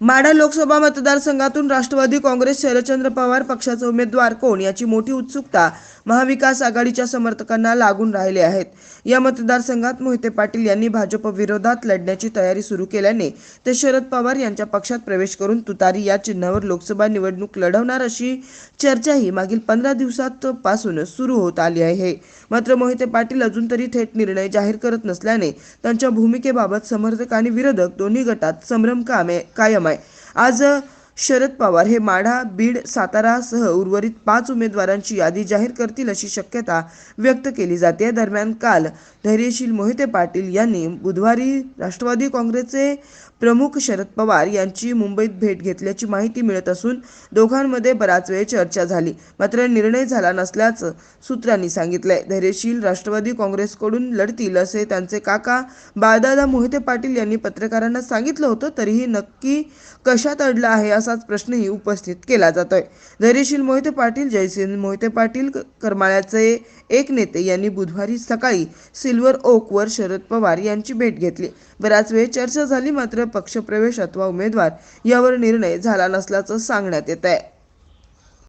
माढा लोकसभा मतदारसंघातून राष्ट्रवादी काँग्रेस शरदचंद्र पवार पक्षाचे उमेदवार कोण? याची मोठी उत्सुकता महाविकास आघाडीच्या समर्थकांना लागून राहिले आहेत. या मतदारसंघात मोहिते पाटील यांनी भाजप विरोधात लढण्याची तयारी सुरू केल्याने ते शरद पवार यांच्या पक्षात प्रवेश करून तुतारी या चिन्हावर लोकसभा निवडणूक लढवणार अशी चर्चाही मागील पंधरा दिवसात पासून सुरू होत आली आहे. मात्र मोहिते पाटील अजून तरी थेट निर्णय जाहीर करत नसल्याने त्यांच्या भूमिकेबाबत समर्थक आणि विरोधक दोन्ही गटात संभ्रम कामे कायम आहे. आज शरद पवार हे माढा बीड सातारासह उर्वरित पाच उमेदवारांची यादी जाहीर करतील अशी शक्यता व्यक्त केली जाते. दरम्यान काल धैर्यशील मोहिते पाटील यांनी बुधवारी राष्ट्रवादी काँग्रेसचे प्रमुख शरद पवार यांची मुंबईत भेट घेतल्याची माहिती मिळत असून दोघांमध्ये बराच वेळ चर्चा झाली. मात्र निर्णय झाला नसल्याचं सूत्रांनी सांगितलंय. धैर्यशील राष्ट्रवादी काँग्रेसकडून लढतील असे त्यांचे काका बाळदादा मोहिते पाटील यांनी पत्रकारांना सांगितलं होतं. तरीही नक्की कशात अडलं आहे असाच प्रश्नही उपस्थित केला जातोय. धैर्यशील मोहिते पाटील जयसिंह मोहिते पाटील करमाळ्याचे एक नेते यांनी बुधवारी सकाळी सिल्वर ओकवर शरद पवार यांची भेट घेतली. बराच वेळ चर्चा झाली मात्र पक्षप्रवेश अथवा उमेदवार यावर निर्णय झाला नसल्याचं सांगण्यात येत आहे